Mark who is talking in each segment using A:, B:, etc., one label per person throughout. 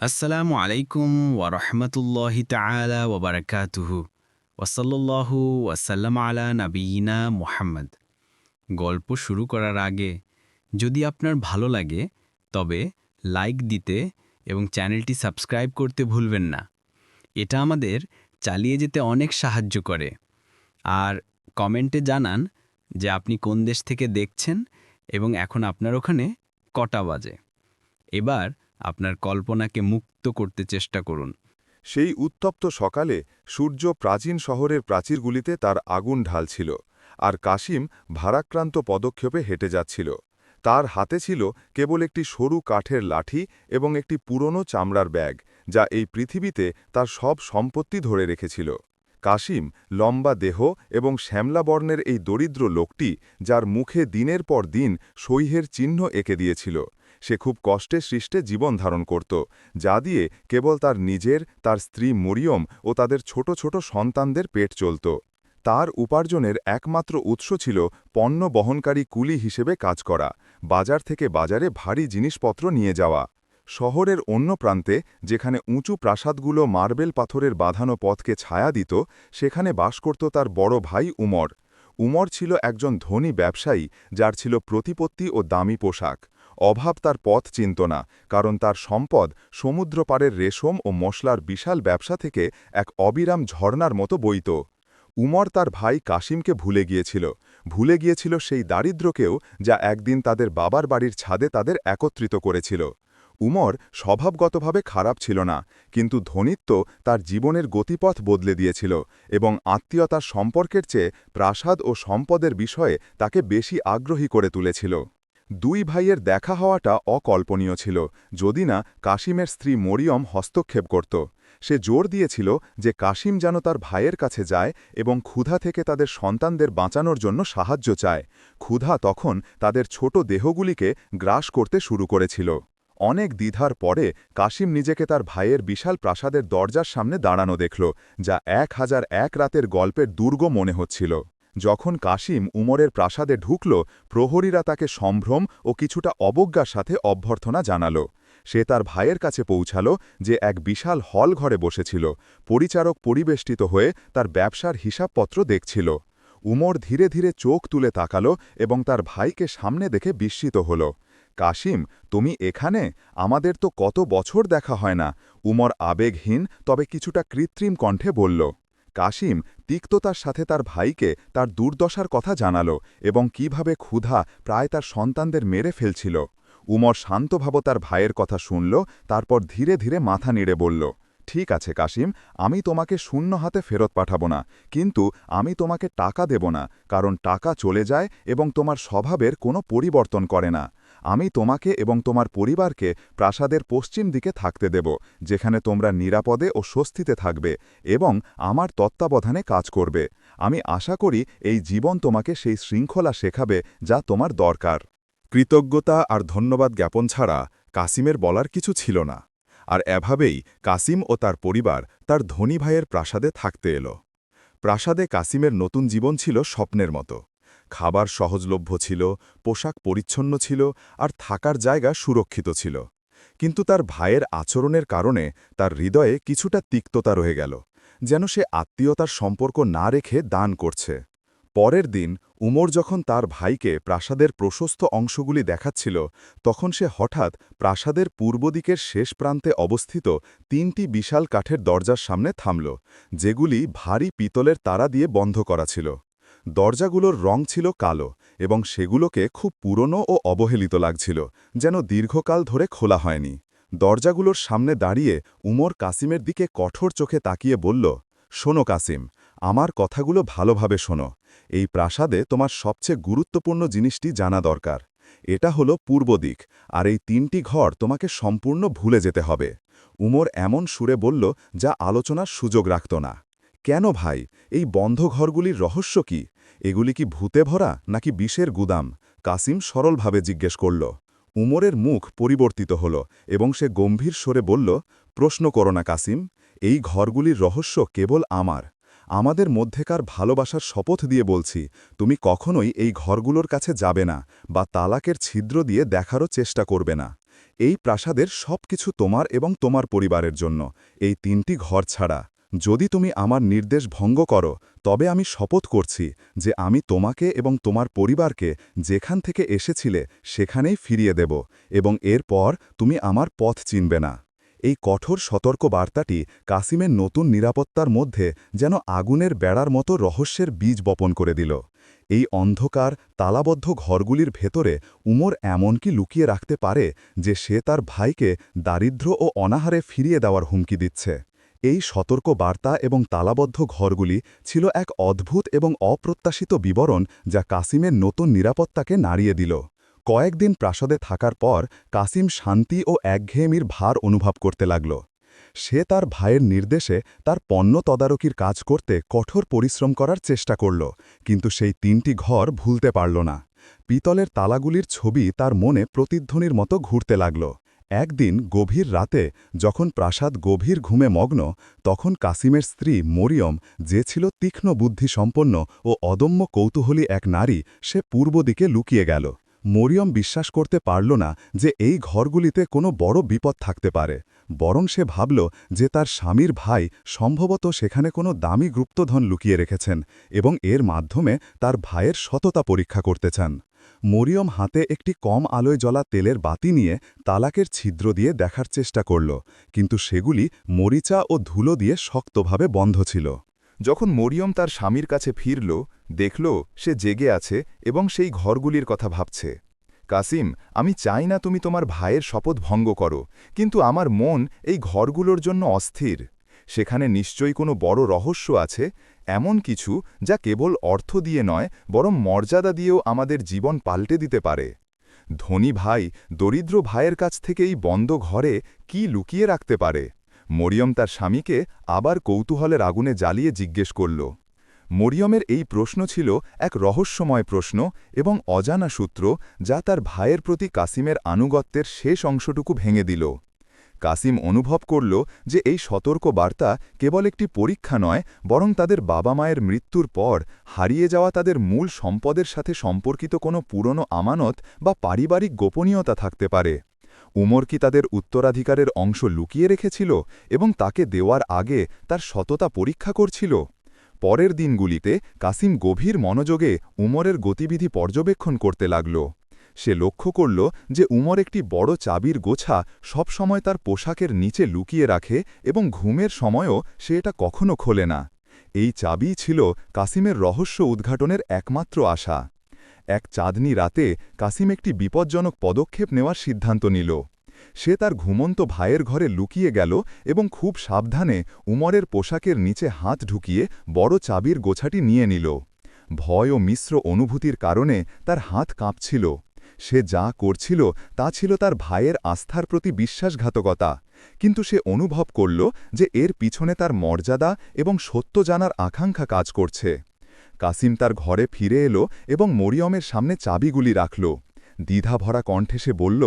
A: আসসালামু আলাইকুম ওয়ারহমতুল্লাহি তাআলা ওয়াবারাকাতুহু ওয়াসাল্লাল্লাহু ওয়াসাল্লাম আলা নাবিয়িনা মুহাম্মদ। গল্প শুরু করার আগে যদি আপনার ভালো লাগে, তবে লাইক দিতে এবং চ্যানেলটি সাবস্ক্রাইব করতে ভুলবেন না। এটা আমাদের চালিয়ে যেতে অনেক সাহায্য করে। আর কমেন্টে জানান যে আপনি কোন দেশ থেকে দেখছেন এবং এখন আপনার ওখানে কটা বাজে। এবার আপনার কল্পনাকে মুক্ত করতে চেষ্টা করুন।
B: সেই উত্তপ্ত সকালে সূর্য প্রাচীন শহরের প্রাচীরগুলিতে তার আগুন ঢালছিল আর কাশিম ভারাক্রান্ত পদক্ষেপে হেঁটে যাচ্ছিল। তার হাতে ছিল কেবল একটি সরু কাঠের লাঠি এবং একটি পুরনো চামড়ার ব্যাগ, যা এই পৃথিবীতে তার সব সম্পত্তি ধরে রেখেছিল। কাশিম লম্বা দেহ এবং শ্যামলা বর্ণের এই দরিদ্র লোকটি, যার মুখে দিনের পর দিন সৈহের চিহ্ন এঁকে দিয়েছিল। সে খুব কষ্টে সৃষ্টে জীবন ধারণ করত, যা দিয়ে কেবল তার নিজের, তার স্ত্রী মরিয়ম ও তাদের ছোট ছোট সন্তানদের পেট চলত। তার উপার্জনের একমাত্র উৎস ছিল পণ্য বহনকারী কুলি হিসেবে কাজ করা, বাজার থেকে বাজারে ভারী জিনিসপত্র নিয়ে যাওয়া। শহরের অন্য প্রান্তে, যেখানে উঁচু প্রাসাদগুলো মার্বেল পাথরের বাঁধানো পথকে ছায়া দিত, সেখানে বাস করত তার বড় ভাই উমর। উমর ছিল একজন ধনী ব্যবসায়ী, যার ছিল প্রতিপত্তি ও দামি পোশাক। অভাব তার পথ চিনত না, কারণ তার সম্পদ সমুদ্রপাড়ের রেশম ও মশলার বিশাল ব্যবসা থেকে এক অবিরাম ঝর্ণার মতো বইত। উমর তার ভাই কাশিমকে ভুলে গিয়েছিল ভুলে গিয়েছিল সেই দারিদ্র্যকেও যা একদিন তাদের বাবার বাড়ির ছাদে তাদের একত্রিত করেছিল। উমর স্বভাবগতভাবে খারাপ ছিল না, কিন্তু ধনিত্ব তার জীবনের গতিপথ বদলে দিয়েছিল এবং আত্মীয়তার সম্পর্কের চেয়ে প্রাসাদ ও সম্পদের বিষয়ে তাকে বেশি আগ্রহী করে তুলেছিল। দুই ভাইয়ের দেখা হওয়াটা অকল্পনীয় ছিল, যদি না কাশিমের স্ত্রী মরিয়ম হস্তক্ষেপ করত। সে জোর দিয়েছিল যে কাশিম যেন তার ভাইয়ের কাছে যায় এবং ক্ষুধা থেকে তাদের সন্তানদের বাঁচানোর জন্য সাহায্য চায়। ক্ষুধা তখন তাদের ছোট দেহগুলিকে গ্রাস করতে শুরু করেছিল। অনেক দ্বিধার পরে কাশিম নিজেকে তার ভাইয়ের বিশাল প্রাসাদের দরজার সামনে দাঁড়ানো দেখল, যা এক হাজার এক রাতের গল্পের দুর্গ মনে হচ্ছিল। যখন কাশিম উমরের প্রাসাদে ঢুকল, প্রহরীরা তাকে সম্ভ্রম ও কিছুটা অবজ্ঞার সাথে অভ্যর্থনা জানাল। সে তার ভাইয়ের কাছে পৌঁছাল যে এক বিশাল হল ঘরে বসেছিল। পরিচারক পরিবেষ্টিত হয়ে তার ব্যবসার হিসাবপত্র দেখছিল। উমর ধীরে ধীরে চোখ তুলে তাকাল এবং তার ভাইকে সামনে দেখে বিস্মিত হল। কাশিম, তুমি এখানে? আমাদের তো কত বছর দেখা হয় না। উমর আবেগহীন, তবে কিছুটা কৃত্রিম কণ্ঠে বলল। কাশিম তিক্ততার সাথে তার ভাইকে তার দুর্দশার কথা জানাল এবং কীভাবে ক্ষুধা প্রায় তার সন্তানদের মেরে ফেলছিল। উমর শান্তভাব তার ভাইয়ের কথা শুনল, তারপর ধীরে ধীরে মাথা নেড়ে বলল, ঠিক আছে কাশিম, আমি তোমাকে শূন্য হাতে ফেরত পাঠাবো না, কিন্তু আমি তোমাকে টাকা দেব না, কারণ টাকা চলে যায় এবং তোমার স্বভাবের কোনো পরিবর্তন করে না। আমি তোমাকে এবং তোমার পরিবারকে প্রাসাদের পশ্চিম দিকে থাকতে দেব, যেখানে তোমরা নিরাপদে ও স্বস্তিতে থাকবে এবং আমার তত্ত্বাবধানে কাজ করবে। আমি আশা করি এই জীবন তোমাকে সেই শৃঙ্খলা শেখাবে যা তোমার দরকার। কৃতজ্ঞতা আর ধন্যবাদ জ্ঞাপন ছাড়া কাসিমের বলার কিছু ছিল না। আর এভাবেই কাসিম ও তার পরিবার তার ধনী ভাইয়ের প্রাসাদে থাকতে এলো। প্রাসাদে কাসিমের নতুন জীবন ছিল স্বপ্নের মতো। খাবার সহজলভ্য ছিল, পোশাক পরিচ্ছন্ন ছিল আর থাকার জায়গা সুরক্ষিত ছিল। কিন্তু তার ভাইয়ের আচরণের কারণে তার হৃদয়ে কিছুটা তিক্ততা রয়ে গেল, যেন সে আত্মীয়তার সম্পর্ক না রেখে দান করছে। পরের দিন, উমর যখন তার ভাইকে প্রাসাদের প্রশস্ত অংশগুলি দেখাচ্ছিল, তখন সে হঠাৎ প্রাসাদের পূর্ব দিকের শেষ প্রান্তে অবস্থিত তিনটি বিশাল কাঠের দরজার সামনে থামল, যেগুলি ভারী পিতলের তারা দিয়ে বন্ধ করা ছিল। দরজাগুলোর রং ছিল কালো এবং সেগুলোকে খুব পুরনো ও অবহেলিত লাগছিল, যেন দীর্ঘকাল ধরে খোলা হয়নি। দরজাগুলোর সামনে দাঁড়িয়ে উমর কাসিমের দিকে কঠোর চোখে তাকিয়ে বলল, শোনো কাসিম, আমার কথাগুলো ভালোভাবে শোনো। এই প্রাসাদে তোমার সবচেয়ে গুরুত্বপূর্ণ জিনিসটি জানা দরকার। এটা হলো পূর্ব দিক, আর এই তিনটি ঘর তোমাকে সম্পূর্ণ ভুলে যেতে হবে। উমর এমন সুরে বলল, যা আলোচনার সুযোগ রাখত না। কেন ভাই? এই বন্ধ ঘরগুলির রহস্য কি? এগুলি কি ভূতে ভরা নাকি বিষের গুদাম? কাসিম সরলভাবে জিজ্ঞেস করল। উমরের মুখ পরিবর্তিত হল এবং সে গম্ভীর স্বরে বলল, প্রশ্ন করো না কাসিম, এই ঘরগুলির রহস্য কেবল আমার। আমাদের মধ্যেকার ভালোবাসার শপথ দিয়ে বলছি, তুমি কখনোই এই ঘরগুলোর কাছে যাবে না বা তালাকের ছিদ্র দিয়ে দেখারও চেষ্টা করবে না। এই প্রাসাদের সব কিছু তোমার এবং তোমার পরিবারের জন্য। এই তিনটি ঘর ছাড়া যদি তুমি আমার নির্দেশ ভঙ্গ করো, তবে আমি শপথ করছি যে আমি তোমাকে এবং তোমার পরিবারকে যেখান থেকে এসেছিলে সেখানেই ফিরিয়ে দেব এবং এরপর তুমি আমার পথ চিনবে না। এই কঠোর সতর্ক বার্তাটি কাসিমের নতুন নিরাপত্তার মধ্যে যেন আগুনের বেড়ার মতো রহস্যের বীজ বপন করে দিল। এই অন্ধকার, তালাবদ্ধ ঘরগুলির ভেতরে উমর এমনকি লুকিয়ে রাখতে পারে যে সে তার ভাইকে দারিদ্র্য ও অনাহারে ফিরিয়ে দেওয়ার হুমকি দিচ্ছে? এই সতর্ক বার্তা এবং তালাবদ্ধ ঘরগুলি ছিল এক অদ্ভুত এবং অপ্রত্যাশিত বিবরণ যা কাসিমের নতুন নিরাপত্তাকে নাড়িয়ে দিল। কয়েকদিন প্রাসাদে থাকার পর কাসিম শান্তি ও একঘেয়েমির ভার অনুভব করতে লাগল। সে তার ভাইয়ের নির্দেশে তার পণ্য তদারকির কাজ করতে কঠোর পরিশ্রম করার চেষ্টা করল, কিন্তু সেই তিনটি ঘর ভুলতে পারল না। পিতলের তালাগুলির ছবি তার মনে প্রতিধ্বনির মতো ঘুরতে লাগল। একদিন গভীর রাতে যখন প্রাসাদ গভীর ঘুমে মগ্ন, তখন কাসিমের স্ত্রী মরিয়ম, যে ছিল তীক্ষ্ণ বুদ্ধিসম্পন্ন ও অদম্য কৌতূহলী এক নারী, সে পূর্ব দিকে লুকিয়ে গেল। মরিয়ম বিশ্বাস করতে পারল না যে এই ঘরগুলিতে কোনো বড় বিপদ থাকতে পারে। বরং সে ভাবল যে তার স্বামীর ভাই সম্ভবত সেখানে কোনো দামি গুপ্তধন লুকিয়ে রেখেছেন এবং এর মাধ্যমে তার ভাইয়ের সততা পরীক্ষা করতে চান। মরিয়ম হাতে একটি কম আলোয় জ্বলা তেলের বাতি নিয়ে তালাকের ছিদ্র দিয়ে দেখার চেষ্টা করল, কিন্তু সেগুলি মরিচা ও ধুলো দিয়ে শক্তভাবে বন্ধ ছিল। যখন মরিয়ম তার স্বামীর কাছে ফিরল, দেখল সে জেগে আছে এবং সেই ঘরগুলির কথা ভাবছে। কাসিম, আমি চাই না তুমি তোমার ভাইয়ের শপথ ভঙ্গ করো, কিন্তু আমার মন এই ঘরগুলোর জন্য অস্থির। সেখানে নিশ্চয়ই কোনো বড় রহস্য আছে এমন কিছু যা কেবল অর্থ দিয়ে নয়, বরং মর্যাদা দিয়েও আমাদের জীবন পাল্টে দিতে পারে। ধনী ভাই, দরিদ্র ভাইয়ের কাছ থেকে এই বন্ধ ঘরে কি লুকিয়ে রাখতে পারে? মরিয়ম তার স্বামীকে আবার কৌতূহলের আগুনে জ্বালিয়ে জিজ্ঞেস করল। মরিয়মের এই প্রশ্ন ছিল এক রহস্যময় প্রশ্ন এবং অজানা সূত্র যা তার ভাইয়ের প্রতি কাসিমের আনুগত্যের শেষ অংশটুকু ভেঙে দিল। কাসিম অনুভব করল যে এই সতর্ক বার্তা কেবল একটি পরীক্ষা নয়, বরং তাদের বাবা মায়ের মৃত্যুর পর হারিয়ে যাওয়া তাদের মূল সম্পদের সাথে সম্পর্কিত কোনো পুরনো আমানত বা পারিবারিক গোপনীয়তা থাকতে পারে। উমর কি তাদের উত্তরাধিকারের অংশ লুকিয়ে রেখেছিল এবং তাকে দেওয়ার আগে তার সততা পরীক্ষা করছিল? পরের দিনগুলিতে কাসিম গভীর মনোযোগে উমরের গতিবিধি পর্যবেক্ষণ করতে লাগল। সে লক্ষ্য করল যে উমর একটি বড় চাবির গোছা সবসময় তার পোশাকের নিচে লুকিয়ে রাখে এবং ঘুমের সময়ও সে এটা কখনো খোলে না। এই চাবিই ছিল কাসিমের রহস্য উদ্ঘাটনের একমাত্র আশা। এক চাঁদনি রাতে কাসিম একটি বিপজ্জনক পদক্ষেপ নেওয়ার সিদ্ধান্ত নিল। সে তার ঘুমন্ত ভাইয়ের ঘরে লুকিয়ে গেল এবং খুব সাবধানে উমরের পোশাকের নিচে হাত ঢুকিয়ে বড় চাবির গোছাটি নিয়ে নিল। ভয় ও মিশ্র অনুভূতির কারণে তার হাত কাঁপছিল। সে যা করছিল তা ছিল তার ভাইয়ের আস্থার প্রতি বিশ্বাসঘাতকতা। কিন্তু সে অনুভব করল যে এর পিছনে তার মর্যাদা এবং সত্য জানার আকাঙ্ক্ষা কাজ করছে। কাসিম তার ঘরে ফিরে এলো এবং মরিয়মের সামনে চাবিগুলি রাখল। দ্বিধাভরা কণ্ঠে সে বলল,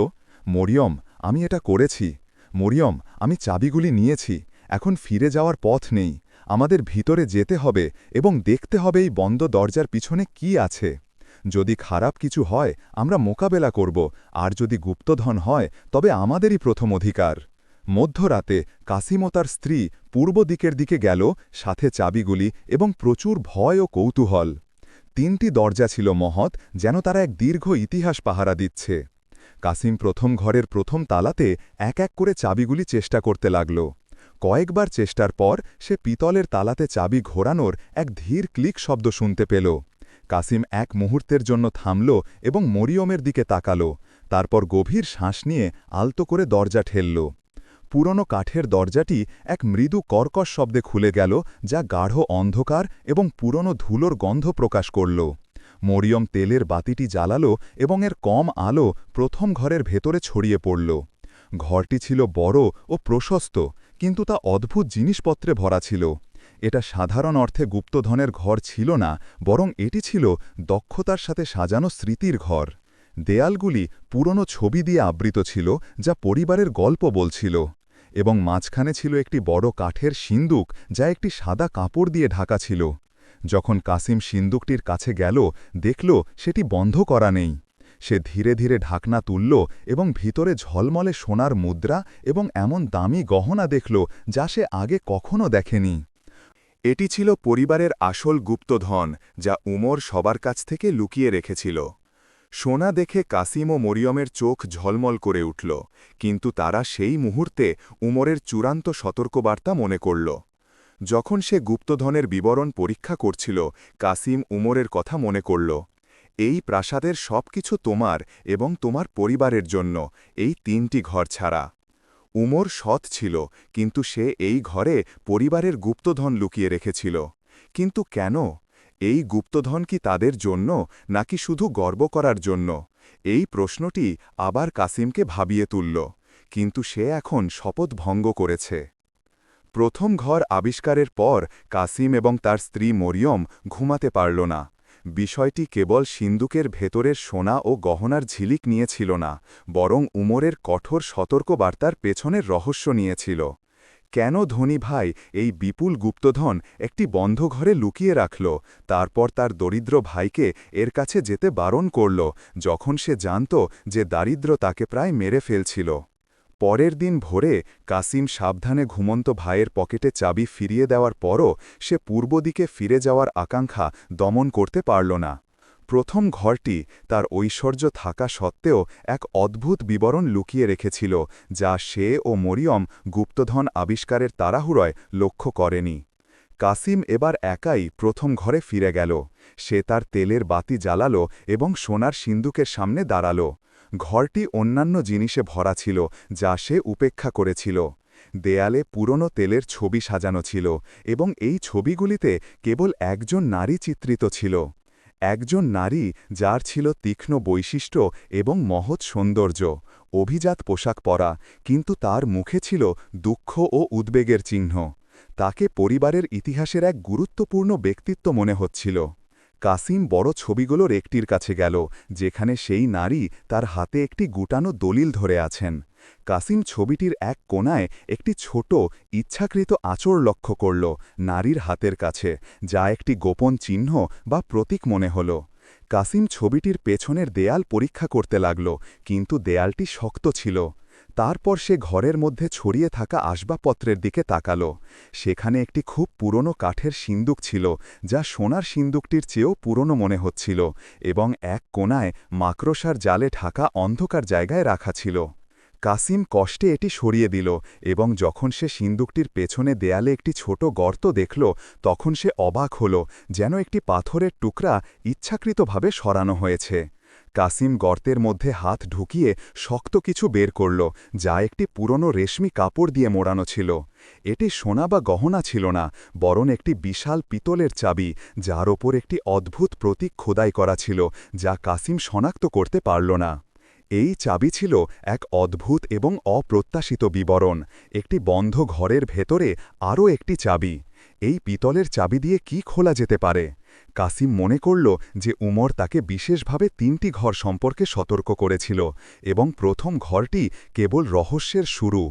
B: মরিয়ম, আমি এটা করেছি। মরিয়ম, আমি চাবিগুলি নিয়েছি। এখন ফিরে যাওয়ার পথ নেই। আমাদের ভিতরে যেতে হবে এবং দেখতে হবে এই বন্ধ দরজার পিছনে কি আছে। যদি খারাপ কিছু হয়, আমরা মোকাবেলা করব, আর যদি গুপ্তধন হয়, তবে আমাদেরই প্রথম অধিকার। মধ্যরাতে কাসিম তার স্ত্রী পূর্ব দিকের দিকে গেল, সাথে চাবিগুলি এবং প্রচুর ভয় ও কৌতূহল। তিনটি দরজা ছিল মহৎ, যেন তারা এক দীর্ঘ ইতিহাস পাহারা দিচ্ছে। কাসিম প্রথম ঘরের প্রথম তালাতে এক এক করে চাবিগুলি চেষ্টা করতে লাগল। কয়েকবার চেষ্টার পর সে পিতলের তালাতে চাবি ঘোরানোর এক ধীর ক্লিক শব্দ শুনতে পেল। কাসিম এক মুহূর্তের জন্য থামল এবং মরিয়মের দিকে তাকাল। তারপর গভীর শ্বাস নিয়ে আলতো করে দরজা ঠেলল। পুরনো কাঠের দরজাটি এক মৃদু কর্কশ শব্দে খুলে গেল, যা গাঢ় অন্ধকার এবং পুরনো ধুলোর গন্ধ প্রকাশ করল। মরিয়ম তেলের বাতিটি জ্বালালো এবং এর কম আলো প্রথম ঘরের ভেতরে ছড়িয়ে পড়ল। ঘরটি ছিল বড় ও প্রশস্ত, কিন্তু তা অদ্ভুত জিনিসপত্রে ভরা ছিল। এটা সাধারণ অর্থে গুপ্তধনের ঘর ছিল না, বরং এটি ছিল দক্ষতার সাথে সাজানো স্মৃতির ঘর। দেয়ালগুলি পুরনো ছবি দিয়ে আবৃত ছিল, যা পরিবারের গল্প বলছিল, এবং মাঝখানে ছিল একটি বড় কাঠের সিন্দুক, যা একটি সাদা কাপড় দিয়ে ঢাকা ছিল। যখন কাসিম সিন্দুকটির কাছে গেল, দেখল সেটি বন্ধ করা নেই। সে ধীরে ধীরে ঢাকনা তুলল এবং ভিতরে ঝলমলে সোনার মুদ্রা এবং এমন দামি গহনা দেখল, যা সে আগে কখনো দেখেনি। এটি ছিল পরিবারের আসল গুপ্তধন, যা উমর সবার কাছ থেকে লুকিয়ে রেখেছিল। সোনা দেখে কাসিম ও মরিয়মের চোখ ঝলমল করে উঠল, কিন্তু তারা সেই মুহূর্তে উমরের চূড়ান্ত সতর্কবার্তা মনে করল। যখন সে গুপ্তধনের বিবরণ পরীক্ষা করছিল, কাসিম উমরের কথা মনে করল, এই প্রাসাদের সব কিছু তোমার এবং তোমার পরিবারের জন্য, এই তিনটি ঘর ছাড়া। উমর সৎ ছিল, কিন্তু সে এই ঘরে পরিবারের গুপ্তধন লুকিয়ে রেখেছিল। কিন্তু কেন? এই গুপ্তধন কি তাদের জন্য, নাকি শুধু গর্ব করার জন্য? এই প্রশ্নটি আবার কাসিমকে ভাবিয়ে তুলল, কিন্তু সে এখন শপথ ভঙ্গ করেছে। প্রথম ঘর আবিষ্কারের পর কাসিম এবং তার স্ত্রী মরিয়ম ঘুমাতে পারল না। বিষয়টি কেবল সিন্দুকের ভেতরের সোনা ও গহনার ঝিলিক নিয়েছিল না, বরং উমরের কঠোর সতর্কবার্তার পেছনের রহস্য নিয়েছিল। কেন ধনী ভাই এই বিপুল গুপ্তধন একটি বন্ধ ঘরে লুকিয়ে রাখল, তারপর তার দরিদ্র ভাইকে এর কাছে যেতে বারণ করল, যখন সে জানত যে দারিদ্র তাকে প্রায় মেরে ফেলছিল। পরের দিন ভোরে কাসিম সাবধানে ঘুমন্ত ভাইয়ের পকেটে চাবি ফিরিয়ে দেওয়ার পরও সে পূর্ব দিকে ফিরে যাওয়ার আকাঙ্ক্ষা দমন করতে পারল না। প্রথম ঘরটি তার ঐশ্বর্য থাকা সত্ত্বেও এক অদ্ভুত বিবরণ লুকিয়ে রেখেছিল, যা সে ও মরিয়ম গুপ্তধন আবিষ্কারের তাড়াহুড়য় লক্ষ্য করেনি। কাসিম এবার একাই প্রথম ঘরে ফিরে গেল। সে তার তেলের বাতি জ্বালালো এবং সোনার সিন্দুকের সামনে দাঁড়াল। ঘরটি অন্যান্য জিনিসে ভরা ছিল, যা সে উপেক্ষা করেছিল। দেয়ালে পুরনো তেলের ছবি সাজানো ছিল এবং এই ছবিগুলিতে কেবল একজন নারী চিত্রিত ছিল। একজন নারী যার ছিল তীক্ষ্ণ বৈশিষ্ট্য এবং মহৎ সৌন্দর্য, অভিজাত পোশাক পরা, কিন্তু তার মুখে ছিল দুঃখ ও উদ্বেগের চিহ্ন। তাকে পরিবারের ইতিহাসের এক গুরুত্বপূর্ণ ব্যক্তিত্ব মনে হচ্ছিল। কাসিম বড় ছবিগুলোর একটির কাছে গেল, যেখানে সেই নারী তার হাতে একটি গুটানো দলিল ধরে আছেন। কাসিম ছবিটির এক কোনায় একটি ছোট, ইচ্ছাকৃত আচর লক্ষ্য করল নারীর হাতের কাছে, যা একটি গোপন চিহ্ন বা প্রতীক মনে হল। কাসিম ছবিটির পেছনের দেয়াল পরীক্ষা করতে লাগল, কিন্তু দেয়ালটি শক্ত ছিল। তারপর সে ঘরের মধ্যে ছড়িয়ে থাকা আসবাবপত্রের দিকে তাকাল। সেখানে একটি খুব পুরনো কাঠের সিন্দুক ছিল, যা সোনার সিন্দুকটির চেয়েও পুরনো মনে হচ্ছিল এবং এক কোনায় মাকড়সার জালে ঢাকা অন্ধকার জায়গায় রাখা ছিল। কাসিম কষ্টে এটি সরিয়ে দিল এবং যখন সে সিন্দুকটির পেছনে দেয়ালে একটি ছোট গর্ত দেখল, তখন সে অবাক হল যেন একটি পাথরের টুকরা ইচ্ছাকৃতভাবে সরানো হয়েছে। কাসিম গর্তের মধ্যে হাত ঢুকিয়ে শক্ত কিছু বের করল, যা একটি পুরনো রেশমি কাপড় দিয়ে মোড়ানো ছিল। এটি সোনা বা গহনা ছিল না, বরং একটি বিশাল পিতলের চাবি, যার ওপর একটি অদ্ভুত প্রতীক খোদাই করা ছিল, যা কাসিম শনাক্ত করতে পারল না। এই চাবি ছিল এক অদ্ভুত এবং অপ্রত্যাশিত বিবরণ, একটি বন্ধ ঘরের ভেতরে আরও একটি চাবি। এই পিতলের চাবি দিয়ে কি খোলা যেতে পারে? কাসিম মনে করল যে উমর তাকে বিশেষভাবে তিনটি ঘর সম্পর্কে সতর্ক করেছিল এবং প্রথম ঘরটি কেবল রহস্যের শুরু।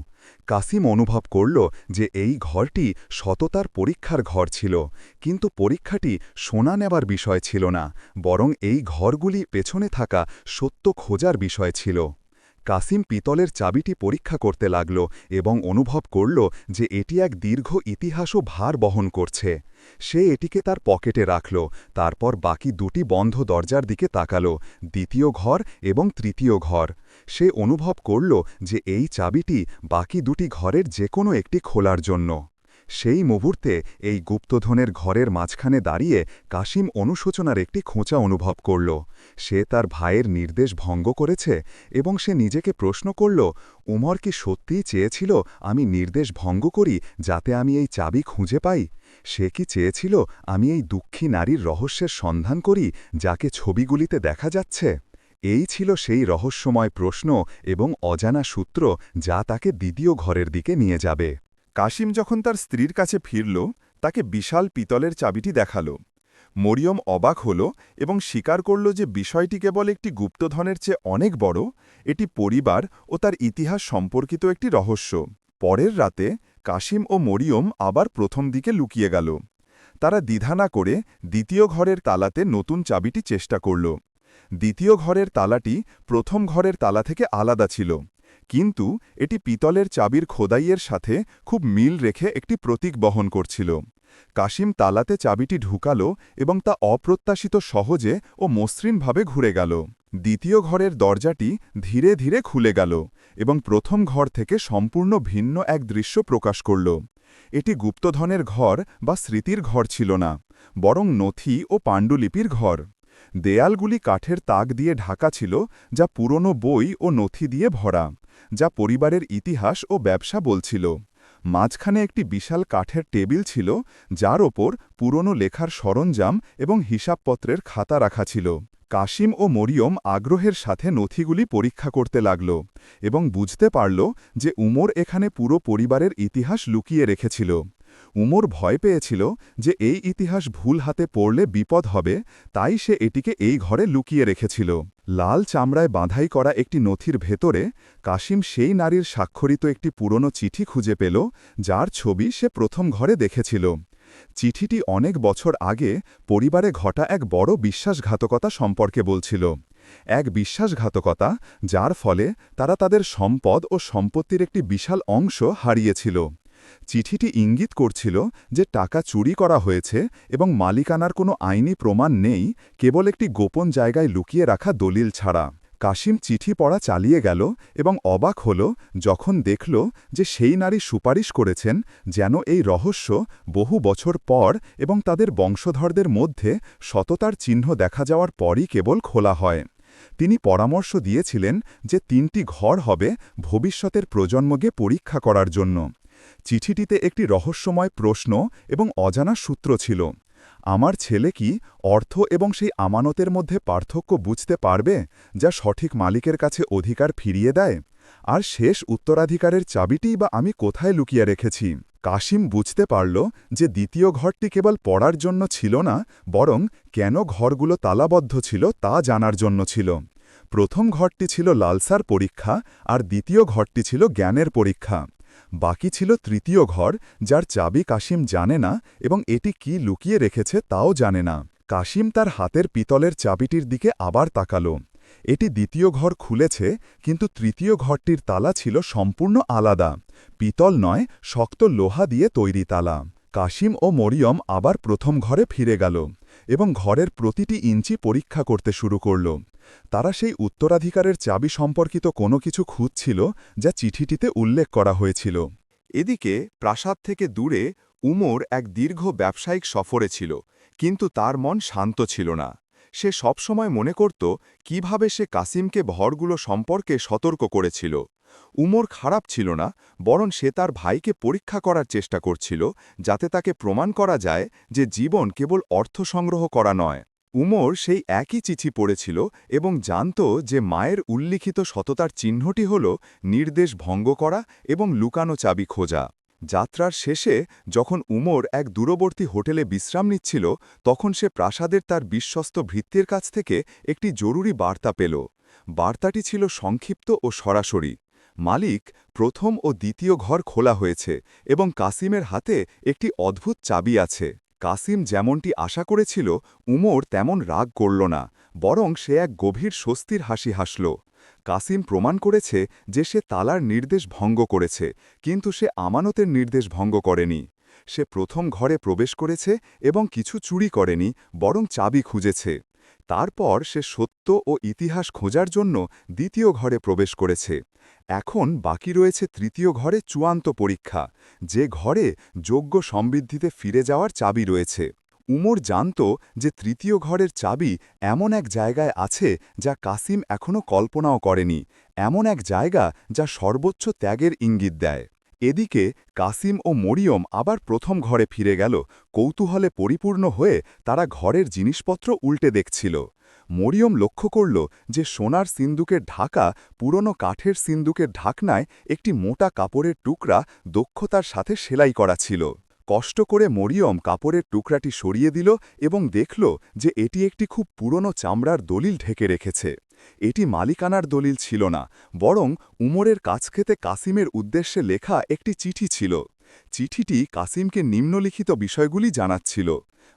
B: কাসিম অনুভব করল যে এই ঘরটি সততার পরীক্ষার ঘর ছিল, কিন্তু পরীক্ষাটি সোনা নেবার বিষয় ছিল না, বরং এই ঘরগুলি পেছনে থাকা সত্য খোঁজার বিষয় ছিল। কাসিম পিতলের চাবিটি পরীক্ষা করতে লাগল এবং অনুভব করল যে এটি এক দীর্ঘ ইতিহাসও ভার বহন করছে। সে এটিকে তার পকেটে রাখল, তারপর বাকি দুটি বন্ধ দরজার দিকে তাকাল, দ্বিতীয় ঘর এবং তৃতীয় ঘর। সে অনুভব করল যে এই চাবিটি বাকি দুটি ঘরের যে কোনো একটি খোলার জন্য। সেই মুহূর্তে এই গুপ্তধনের ঘরের মাঝখানে দাঁড়িয়ে কাশিম অনুশোচনার একটি খোঁচা অনুভব করল। সে তার ভাইয়ের নির্দেশ ভঙ্গ করেছে এবং সে নিজেকে প্রশ্ন করল, উমর কি সত্যিই চেয়েছিল আমি নির্দেশ ভঙ্গ করি যাতে আমি এই চাবি খুঁজে পাই? সে কি চেয়েছিল আমি এই দুঃখী নারীর রহস্যের সন্ধান করি যাকে ছবিগুলিতে দেখা যাচ্ছে? এই ছিল সেই রহস্যময় প্রশ্ন এবং অজানা সূত্র যা তাকে দ্বিতীয় ঘরের দিকে নিয়ে যাবে। কাশিম যখন তার স্ত্রীর কাছে ফিরল, তাকে বিশাল পিতলের চাবিটি দেখাল। মরিয়ম অবাক হল এবং স্বীকার করল যে বিষয়টি কেবল একটি গুপ্তধনের চেয়ে অনেক বড়, এটি পরিবার ও তার ইতিহাস সম্পর্কিত একটি রহস্য। পরের রাতে কাশিম ও মরিয়ম আবার প্রথম দিকে লুকিয়ে গেল। তারা দ্বিধা না করে দ্বিতীয় ঘরের তালাতে নতুন চাবিটি চেষ্টা করল। দ্বিতীয় ঘরের তালাটি প্রথম ঘরের তালা থেকে আলাদা ছিল। কিন্তু এটি পিতলের চাবির খোদাইয়ের সাথে খুব মিল রেখে একটি প্রতীক বহন করছিল। কাশিম তালাতে চাবিটি ঢুকাল এবং তা অপ্রত্যাশিত সহজে ও মসৃণভাবে ঘুরে গেল। দ্বিতীয় ঘরের দরজাটি ধীরে ধীরে খুলে গেল এবং প্রথম ঘর থেকে সম্পূর্ণ ভিন্ন এক দৃশ্য প্রকাশ করল। এটি গুপ্তধনের ঘর বা স্মৃতির ঘর ছিল না, বরং নথি ও পাণ্ডুলিপির ঘর। দেয়ালগুলি কাঠের তাক দিয়ে ঢাকা ছিল, যা পুরনো বই ও নথি দিয়ে ভরা, যা পরিবারের ইতিহাস ও ব্যবসা বলছিল। মাঝখানে একটি বিশাল কাঠের টেবিল ছিল, যার ওপর পুরনো লেখার সরঞ্জাম এবং হিসাবপত্রের খাতা রাখা ছিল। কাশিম ও মরিয়ম আগ্রহের সাথে নথিগুলি পরীক্ষা করতে লাগল এবং বুঝতে পারল যে উমর এখানে পুরো পরিবারের ইতিহাস লুকিয়ে রেখেছিল। উমর ভয় পেয়েছিল যে এই ইতিহাস ভুল হাতে পড়লে বিপদ হবে, তাই সে এটিকে এই ঘরে লুকিয়ে রেখেছিল। লাল চামড়ায় বাঁধাই করা একটি নথির ভেতরে কাশিম সেই নারীর স্বাক্ষরিত একটি পুরনো চিঠি খুঁজে পেল, যার ছবি সে প্রথম ঘরে দেখেছিল। চিঠিটি অনেক বছর আগে পরিবারে ঘটা এক বড় বিশ্বাসঘাতকতা সম্পর্কে বলছিল। এক বিশ্বাসঘাতকতা যার ফলে তারা তাদের সম্পদ ও সম্পত্তির একটি বিশাল অংশ হারিয়েছিল। চিঠিটি ইঙ্গিত করছিল যে টাকা চুরি করা হয়েছে এবং মালিকানার কোনো আইনি প্রমাণ নেই, কেবল একটি গোপন জায়গায় লুকিয়ে রাখা দলিল ছাড়া। কাশিম চিঠি পড়া চালিয়ে গেল এবং অবাক হল যখন দেখল যে সেই নারী সুপারিশ করেছেন যেন এই রহস্য বহু বছর পর এবং তাদের বংশধরদের মধ্যে সততার চিহ্ন দেখা যাওয়ার পরই কেবল খোলা হয়। তিনি পরামর্শ দিয়েছিলেন যে তিনটি ঘর হবে ভবিষ্যতের প্রজন্মকে পরীক্ষা করার জন্য। চিঠিটিতে একটি রহস্যময় প্রশ্ন এবং অজানা সূত্র ছিল। আমার ছেলে কি অর্থ এবং সেই আমানতের মধ্যে পার্থক্য বুঝতে পারবে, যা সঠিক মালিকের কাছে অধিকার ফিরিয়ে দেয়? আর শেষ উত্তরাধিকারের চাবিটিই বা আমি কোথায় লুকিয়ে রেখেছি? কাশিম বুঝতে পারল যে দ্বিতীয় ঘরটি কেবল পড়ার জন্য ছিল না, বরং কেন ঘরগুলো তালাবদ্ধ ছিল তা জানার জন্য ছিল। প্রথম ঘরটি ছিল লালসার পরীক্ষা, আর দ্বিতীয় ঘরটি ছিল জ্ঞানের পরীক্ষা। বাকি ছিল তৃতীয় ঘর, যার চাবি কাশিম জানে না এবং এটি কি লুকিয়ে রেখেছে তাও জানে না। কাশিম তার হাতের পিতলের চাবিটির দিকে আবার তাকাল। এটি দ্বিতীয় ঘর খুলেছে, কিন্তু তৃতীয় ঘরটির তালা ছিল সম্পূর্ণ আলাদা। পিতল নয়, শক্ত লোহা দিয়ে তৈরি তালা। কাশিম ও মরিয়ম আবার প্রথম ঘরে ফিরে গেল এবং ঘরের প্রতিটি ইঞ্চি পরীক্ষা করতে শুরু করল। তারা সেই উত্তরাধিকারের চাবি সম্পর্কিত কোনো কিছু খুঁজছিল যা চিঠিটিতে উল্লেখ করা হয়েছিল। এদিকে প্রাসাদ থেকে দূরে উমর এক দীর্ঘ ব্যবসায়িক সফরে ছিল, কিন্তু তার মন শান্ত ছিল না। সে সবসময় মনে করত কীভাবে সে কাসিমকে ভরগুলো সম্পর্কে সতর্ক করেছিল। উমর খারাপ ছিল না, বরং সে তার ভাইকে পরীক্ষা করার চেষ্টা করছিল, যাতে তাকে প্রমাণ করা যায় যে জীবন কেবল অর্থ সংগ্রহ করা নয়। উমর সেই একই চিঠি পড়েছিল এবং জানত যে মায়ের উল্লিখিত সততার চিহ্নটি হল নির্দেশ ভঙ্গ করা এবং লুকানো চাবি খোঁজা। যাত্রার শেষে যখন উমর এক দূরবর্তী হোটেলে বিশ্রাম নিচ্ছিল, তখন সে প্রাসাদের তার বিশ্বস্ত ভৃত্যের কাছ থেকে একটি জরুরি বার্তা পেল। বার্তাটি ছিল সংক্ষিপ্ত ও সরাসরি। মালিক, প্রথম ও দ্বিতীয় ঘর খোলা হয়েছে এবং কাসিমের হাতে একটি অদ্ভুত চাবি আছে। কাসিম যেমনটি আশা করেছিল, উমর তেমন রাগ করল না, বরং সে এক গভীর স্বস্তির হাসি হাসল। কাসিম প্রমাণ করেছে যে সে তালার নির্দেশ ভঙ্গ করেছে, কিন্তু সে আমানতের নির্দেশ ভঙ্গ করেনি। সে প্রথম ঘরে প্রবেশ করেছে এবং কিছু চুরি করেনি, বরং চাবি খুঁজেছে। তারপর সে সত্য ও ইতিহাস খোঁজার জন্য দ্বিতীয় ঘরে প্রবেশ করেছে। এখন বাকি রয়েছে তৃতীয় ঘরে চূড়ান্ত পরীক্ষা, যে ঘরে যোগ্য সমৃদ্ধিতে ফিরে যাওয়ার চাবি রয়েছে। উমর জানত যে তৃতীয় ঘরের চাবি এমন এক জায়গায় আছে যা কাসিম এখনও কল্পনাও করেনি, এমন এক জায়গা যা সর্বোচ্চ ত্যাগের ইঙ্গিত দেয়। এদিকে কাসিম ও মরিয়ম আবার প্রথম ঘরে ফিরে গেল, কৌতূহলে পরিপূর্ণ হয়ে তারা ঘরের জিনিসপত্র উল্টে দেখছিল। মরিয়ম লক্ষ্য করল যে সোনার সিন্দুকের ঢাকা পুরনো কাঠের সিন্দুকের ঢাকনায় একটি মোটা কাপড়ের টুকরা দক্ষতার সাথে সেলাই করা ছিল। কষ্ট করে মরিয়ম কাপড়ের টুকরাটি সরিয়ে দিল এবং দেখল যে এটি একটি খুব পুরনো চামড়ার দলিল ঢেকে রেখেছে। এটি মালিকানার দলিল ছিল না, বরং উমরের কাছ খেতে কাসিমের উদ্দেশ্যে লেখা একটি চিঠি ছিল। চিঠিটি কাসিমকে নিম্নলিখিত বিষয়গুলি জানাচ্ছিল।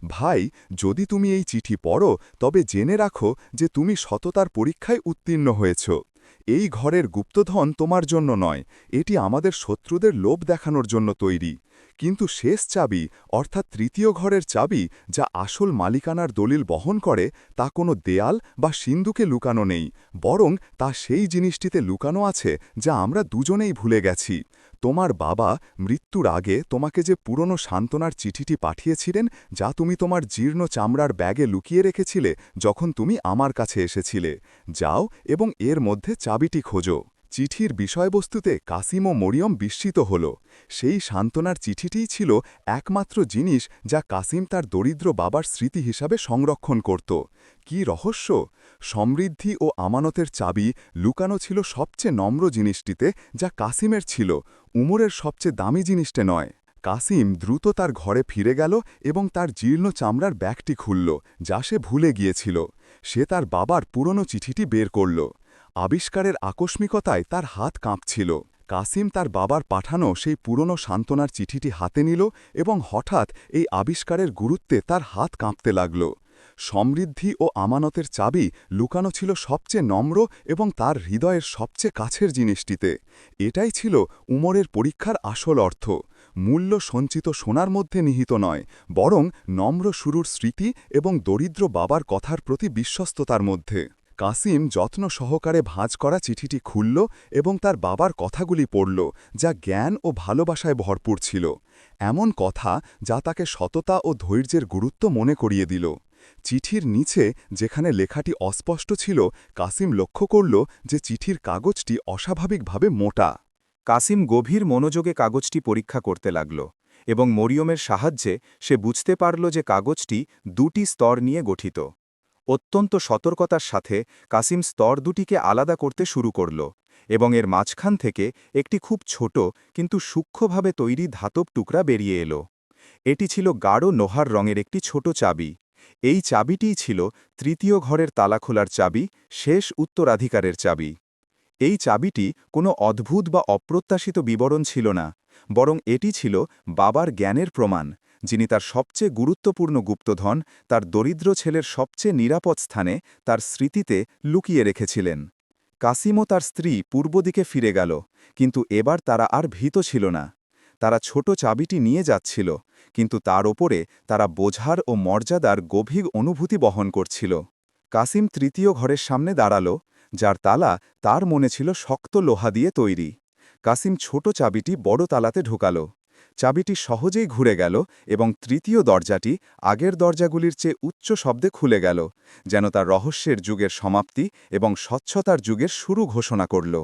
C: ভাই, যদি তুমি এই চিঠি পড়ো, তবে জেনে রাখো যে তুমি সততার পরীক্ষায় উত্তীর্ণ হয়েছ। এই ঘরের গুপ্তধন তোমার জন্য নয়, এটি আমাদের শত্রুদের লোভ দেখানোর জন্য তৈরি। কিন্তু শেষ চাবি, অর্থাৎ তৃতীয় ঘরের চাবি, যা আসল মালিকানার দলিল বহন করে, তা কোনো দেয়াল বা সিন্ধুকে লুকানো নেই, বরং তা সেই জিনিসটিতে লুকানো আছে, যা আমরা দুজনেই ভুলে গেছি। তোমার বাবা মৃত্যুর আগে তোমাকে যে পুরনো সান্ত্বনার চিঠিটি পাঠিয়েছিলেন, যা তুমি তোমার জীর্ণ চামড়ার ব্যাগে লুকিয়ে রেখেছিলে যখন তুমি আমার কাছে এসেছিলে, যাও এবং এর মধ্যে চাবিটি খোঁজো। চিঠির বিষয়বস্তুতে কাসিম ও মরিয়ম বিস্মিত হল। সেই সান্ত্বনার চিঠিটিই ছিল একমাত্র জিনিস যা কাসিম তার দরিদ্র বাবার স্মৃতি হিসাবে সংরক্ষণ করত। কি রহস্য? সমৃদ্ধি ও আমানতের চাবি লুকানো ছিল সবচেয়ে নম্র জিনিসটিতে যা কাসিমের ছিল। উমরের সবচেয়ে দামি জিনিসটে নয়। কাসিম দ্রুত তার ঘরে ফিরে গেল এবং তার জীর্ণ চামড়ার ব্যাগটি খুলল, যা সে ভুলে গিয়েছিল। সে তার বাবার পুরনো চিঠিটি বের করল। আবিষ্কারের আকস্মিকতায় তার হাত কাঁপছিল। কাসিম তার বাবার পাঠানো সেই পুরনো সান্ত্বনার চিঠিটি হাতে নিল এবং হঠাৎ এই আবিষ্কারের গুরুত্বে তার হাত কাঁপতে লাগল। সমৃদ্ধি ও আমানতের চাবি লুকানো ছিল সবচেয়ে নম্র এবং তার হৃদয়ের সবচেয়ে কাছের জিনিসটিতে। এটাই ছিল উমরের পরীক্ষার আসল অর্থ। মূল্য সঞ্চিত সোনার মধ্যে নিহিত নয়, বরং নম্র শুরুর স্মৃতি এবং দরিদ্র বাবার কথার প্রতি বিশ্বস্ততার মধ্যে। কাসিম যত্ন সহকারে ভাঁজ করা চিঠিটি খুলল এবং তার বাবার কথাগুলি পড়ল, যা জ্ঞান ও ভালোবাসায় ভরপুর ছিল। এমন কথা যা তাকে সততা ও ধৈর্যের গুরুত্ব মনে করিয়ে দিল। চিঠির নিচে যেখানে লেখাটি অস্পষ্ট ছিল, কাসিম লক্ষ্য করল যে চিঠির কাগজটি অস্বাভাবিকভাবে মোটা।
B: কাসিম গভীর মনোযোগে কাগজটি পরীক্ষা করতে লাগল এবং মরিয়মের সাহায্যে সে বুঝতে পারল যে কাগজটি দুটি স্তর নিয়ে গঠিত। অত্যন্ত সতর্কতার সাথে কাসিম স্তর দুটিকে আলাদা করতে শুরু করল এবং এর মাঝখান থেকে একটি খুব ছোট কিন্তু সূক্ষ্মভাবে তৈরি ধাতব টুকরা বেরিয়ে এলো। এটি ছিল গাঢ় নোহার রঙের একটি ছোট চাবি। এই চাবিটিই ছিল তৃতীয় ঘরের তালা খোলার চাবি, শেষ উত্তরাধিকারের চাবি। এই চাবিটি কোনো অদ্ভুত বা অপ্রত্যাশিত বিবরণ ছিল না, বরং এটি ছিল বাবার জ্ঞানের প্রমাণ। যিনি তার সবচেয়ে গুরুত্বপূর্ণ গুপ্তধন, তার দরিদ্র ছেলের সবচেয়ে নিরাপদ স্থানে তার স্মৃতিতে লুকিয়ে রেখেছিলেন। কাসিমও তার স্ত্রী পূর্ব দিকে ফিরে গেল, কিন্তু এবার তারা আর ভীত ছিল না। তারা ছোট চাবিটি নিয়ে যাচ্ছিল, কিন্তু তার ওপরে তারা বোঝার ও মর্যাদার গভীর অনুভূতি বহন করছিল। কাসিম তৃতীয় ঘরের সামনে দাঁড়াল, যার তালা তার মনে ছিল শক্ত লোহা দিয়ে তৈরি। কাসিম ছোট চাবিটি বড় তালাতে ঢোকাল। চাবিটি সহজেই ঘুরে গেল এবং তৃতীয় দরজাটি আগের দরজাগুলির চেয়ে উচ্চ শব্দে খুলে গেল, যেন তার রহস্যের যুগের সমাপ্তি এবং স্বচ্ছতার যুগের শুরু ঘোষণা করল।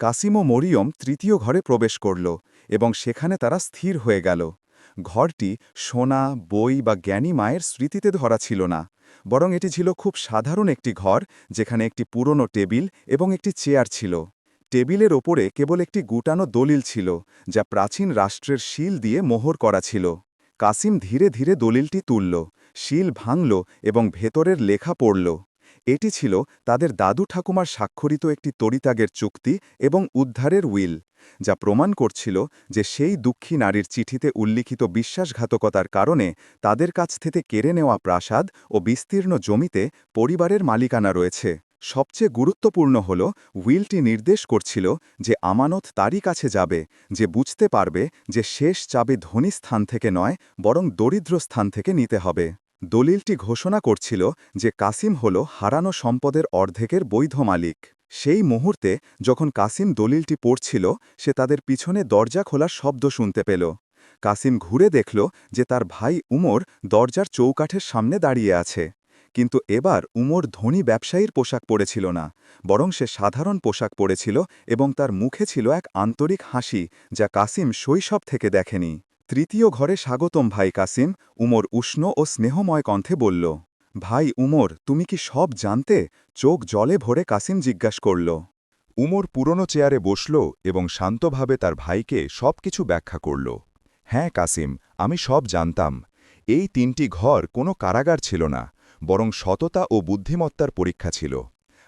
B: কাসিমো মরিয়ম তৃতীয় ঘরে প্রবেশ করল এবং সেখানে তারা স্থির হয়ে গেল। ঘরটি সোনা, বই বা জ্ঞানী মায়ের স্মৃতিতে ধরা ছিল না, বরং এটি ছিল খুব সাধারণ একটি ঘর যেখানে একটি পুরনো টেবিল এবং একটি চেয়ার ছিল। টেবিলের ওপরে কেবল একটি গুটানো দলিল ছিল, যা প্রাচীন রাষ্ট্রের শিল দিয়ে মোহর করা ছিল। কাসিম ধীরে ধীরে দলিলটি তুলল, শিল ভাঙল এবং ভেতরের লেখা পড়ল। এটি ছিল তাদের দাদু ঠাকুমার স্বাক্ষরিত একটি তরিতাগের চুক্তি এবং উদ্ধারের উইল, যা প্রমাণ করছিল যে সেই দুঃখী নারীর চিঠিতে উল্লিখিত বিশ্বাসঘাতকতার কারণে তাদের কাছ থেকে কেড়ে নেওয়া প্রাসাদ ও বিস্তীর্ণ জমিতে পরিবারের মালিকানা রয়েছে। সবচেয়ে গুরুত্বপূর্ণ হল, উইলটি নির্দেশ করছিল যে আমানত তারই কাছে যাবে, যে বুঝতে পারবে যে শেষ চাবি ধনী স্থান থেকে নয়, বরং দরিদ্র স্থান থেকে নিতে হবে। দলিলটি ঘোষণা করছিল যে কাসিম হল হারানো সম্পদের অর্ধেকের বৈধ মালিক। সেই মুহূর্তে যখন কাসিম দলিলটি পড়ছিল, সে তাদের পিছনে দরজা খোলার শব্দ শুনতে পেল। কাসিম ঘুরে দেখল যে তার ভাই উমর দরজার চৌকাঠের সামনে দাঁড়িয়ে আছে। কিন্তু এবার উমর ধনী ব্যবসায়ীর পোশাক পরেছিল না, বরং সে সাধারণ পোশাক পরেছিল এবং তার মুখে ছিল এক আন্তরিক হাসি যা কাসিম শৈশব থেকে দেখেনি। তৃতীয় ঘরে স্বাগতম ভাই কাসিম, উমর উষ্ণ ও স্নেহময় কণ্ঠে বলল, ভাই উমর, তুমি কি সব জানতে? চোখ জলে ভরে কাসিম জিজ্ঞাস করল।
C: উমর পুরনো চেয়ারে বসল এবং শান্তভাবে তার ভাইকে সবকিছু ব্যাখ্যা করল। হ্যাঁ কাসিম, আমি সব জানতাম। এই তিনটি ঘর কোনো কারাগার ছিল না। বরং সততা ও বুদ্ধিমত্তার পরীক্ষা ছিল।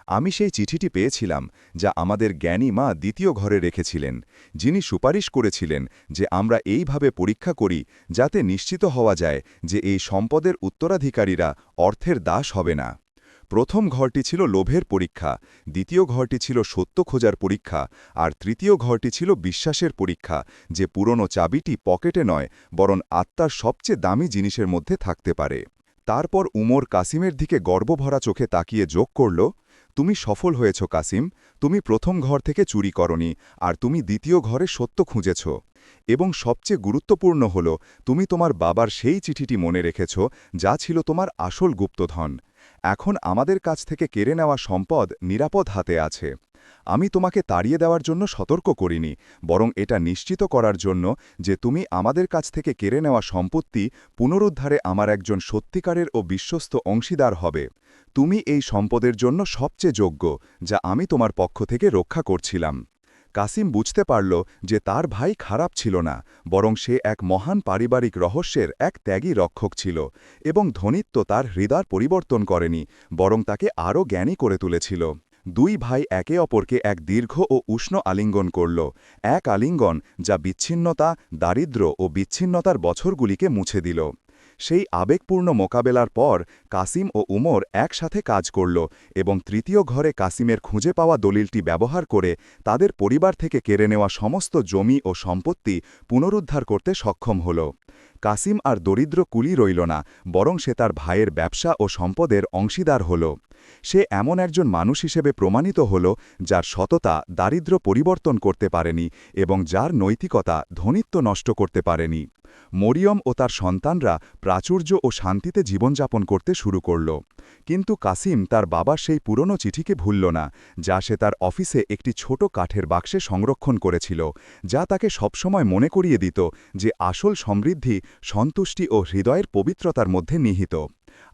B: আমি সেই চিঠিটি পেয়েছিলাম যা আমাদের জ্ঞানী মা দ্বিতীয় ঘরে রেখেছিলেন, যিনি সুপারিশ করেছিলেন যে আমরা এইভাবে পরীক্ষা করি যাতে নিশ্চিত হওয়া যায় যে এই সম্পদের উত্তরাধিকারীরা অর্থের দাস হবে না। প্রথম ঘরটি ছিল লোভের পরীক্ষা, দ্বিতীয় ঘরটি ছিল সত্য খোঁজার পরীক্ষা, আর তৃতীয় ঘরটি ছিল বিশ্বাসের পরীক্ষা যে পুরনো চাবিটি পকেটে নয়, বরং আত্মার সবচেয়ে দামি জিনিসের মধ্যে থাকতে পারে। তারপর উমর কাসিমের দিকে গর্বভরা চোখে তাকিয়ে যোগ করল, তুমি সফল হয়েছ কাসিম, তুমি প্রথম ঘর থেকে চুরি করনি, আর তুমি দ্বিতীয় ঘরে সত্য খুঁজেছ। এবং সবচেয়ে গুরুত্বপূর্ণ হল, তুমি তোমার বাবার সেই চিঠিটি মনে রেখেছ, যা ছিল তোমার আসল গুপ্তধন। এখন আমাদের কাছ থেকে কেড়ে নেওয়া সম্পদ নিরাপদ হাতে আছে। আমি তোমাকে তাড়িয়ে দেওয়ার জন্য সতর্ক করিনি, বরং এটা নিশ্চিত করার জন্য যে তুমি আমাদের কাছ থেকে কেড়ে নেওয়া সম্পত্তি পুনরুদ্ধারে আমার একজন সত্যিকারের ও বিশ্বস্ত অংশীদার হবে। তুমি এই সম্পদের জন্য সবচেয়ে যোগ্য, যা আমি তোমার পক্ষ থেকে রক্ষা করছিলাম। কাসিম বুঝতে পারল যে তার ভাই খারাপ ছিল না, বরং সে এক মহান পারিবারিক রহস্যের এক ত্যাগী রক্ষক ছিল এবং ধনিত্ব তার হৃদয় পরিবর্তন করেনি, বরং তাকে আরও জ্ঞানী করে তুলেছিল। দুই ভাই একে অপরকে এক দীর্ঘ ও উষ্ণ আলিঙ্গন করল। এক আলিঙ্গন যা বিচ্ছিন্নতা দারিদ্র্য ও বিচ্ছিন্নতার বছরগুলিকে মুছে দিল। সেই আবেগপূর্ণ মোকাবেলার পর কাসিম ও উমর একসাথে কাজ করল এবং তৃতীয় ঘরে কাসিমের খুঁজে পাওয়া দলিলটি ব্যবহার করে তাদের পরিবার থেকে কেড়ে নেওয়া সমস্ত জমি ও সম্পত্তি পুনরুদ্ধার করতে সক্ষম হল। কাসিম আর দরিদ্র কুলি রইল না, বরং সে তার ভাইয়ের ব্যবসা ও সম্পদের অংশীদার হল। সে এমন একজন মানুষ হিসেবে প্রমাণিত হল, যার সততা দারিদ্র পরিবর্তন করতে পারেনি এবং যার নৈতিকতা ধনিত্ব নষ্ট করতে পারেনি। মরিয়ম ও তার সন্তানরা প্রাচুর্য ও শান্তিতে জীবনযাপন করতে শুরু করল। কিন্তু কাসিম তার বাবার সেই পুরনো চিঠিকে ভুলল না, যা সে তার অফিসে একটি ছোট কাঠের বাক্সে সংরক্ষণ করেছিল, যা তাকে সবসময় মনে করিয়ে দিত যে আসল সমৃদ্ধি সন্তুষ্টি ও হৃদয়ের পবিত্রতার মধ্যে নিহিত।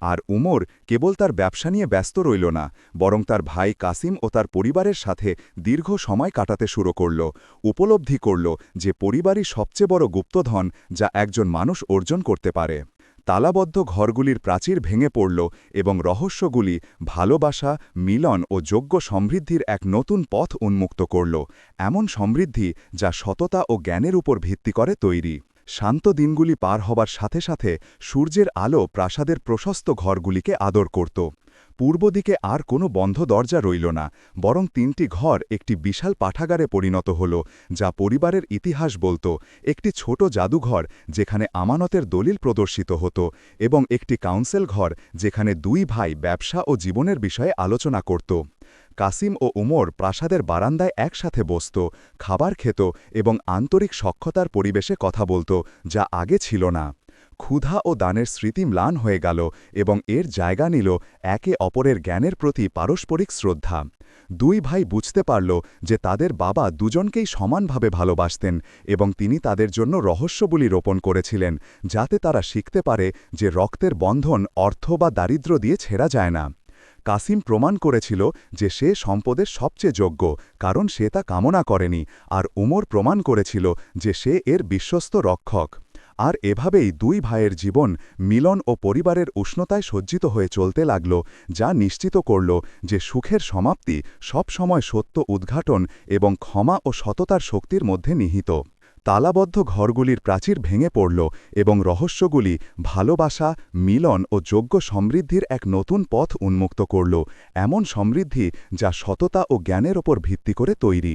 B: আর উমর কেবল তার ব্যবসা নিয়ে ব্যস্ত রইল না, বরং তার ভাই কাসিম ও তার পরিবারের সাথে দীর্ঘ সময় কাটাতে শুরু করল, উপলব্ধি করল যে পরিবারই সবচেয়ে বড় গুপ্তধন যা একজন মানুষ অর্জন করতে পারে। তালাবদ্ধ ঘরগুলির প্রাচীর ভেঙে পড়ল এবং রহস্যগুলি, ভালোবাসা, মিলন ও যোগ্য সমৃদ্ধির এক নতুন পথ উন্মুক্ত করল, এমন সমৃদ্ধি যা সততা ও জ্ঞানের উপর ভিত্তি করে তৈরি। শান্ত দিনগুলি পার হবার সাথে সাথে সূর্যের আলো প্রাসাদের প্রশস্ত ঘরগুলিকে আদর করত। পূর্ব দিকে আর কোনো বন্ধ দরজা রইল না, বরং তিনটি ঘর একটি বিশাল পাঠাগারে পরিণত হল, যা পরিবারের ইতিহাস বলত, একটি ছোট জাদুঘর যেখানে আমানতের দলিল প্রদর্শিত হতো এবং একটি কাউন্সেল ঘর যেখানে দুই ভাই ব্যবসা ও জীবনের বিষয়ে আলোচনা করত। কাসিম ও উমর প্রাসাদের বারান্দায় একসাথে বসত, খাবার খেত এবং আন্তরিক সক্ষতার পরিবেশে কথা বলত, যা আগে ছিল না। ক্ষুধা ও দানের স্মৃতি ম্লান হয়ে গেল এবং এর জায়গা নিল একে অপরের জ্ঞানের প্রতি পারস্পরিক শ্রদ্ধা। দুই ভাই বুঝতে পারল যে তাদের বাবা দুজনকেই সমানভাবে ভালোবাসতেন এবং তিনি তাদের জন্য রহস্যগুলি রোপণ করেছিলেন, যাতে তারা শিখতে পারে যে রক্তের বন্ধন অর্থ বা দারিদ্র দিয়ে ছেঁড়া যায় না। কাসিম প্রমাণ করেছিল যে সে সম্পদের সবচেয়ে যোগ্য, কারণ সে তা কামনা করেনি, আর উমর প্রমাণ করেছিল যে সে এর বিশ্বস্ত রক্ষক। আর এভাবেই দুই ভাইয়ের জীবন মিলন ও পরিবারের উষ্ণতায় সজ্জিত হয়ে চলতে লাগল, যা নিশ্চিত করল যে সুখের সমাপ্তি সব সময় সত্য উদ্ঘাটন এবং ক্ষমা ও সততার শক্তির মধ্যে নিহিত। তালাবদ্ধ ঘরগুলির প্রাচীর ভেঙে পড়ল এবং রহস্যগুলি, ভালোবাসা, মিলন ও যোগ্য সমৃদ্ধির এক নতুন পথ উন্মুক্ত করল, এমন সমৃদ্ধি যা সততা ও জ্ঞানের ওপর ভিত্তি করে তৈরি।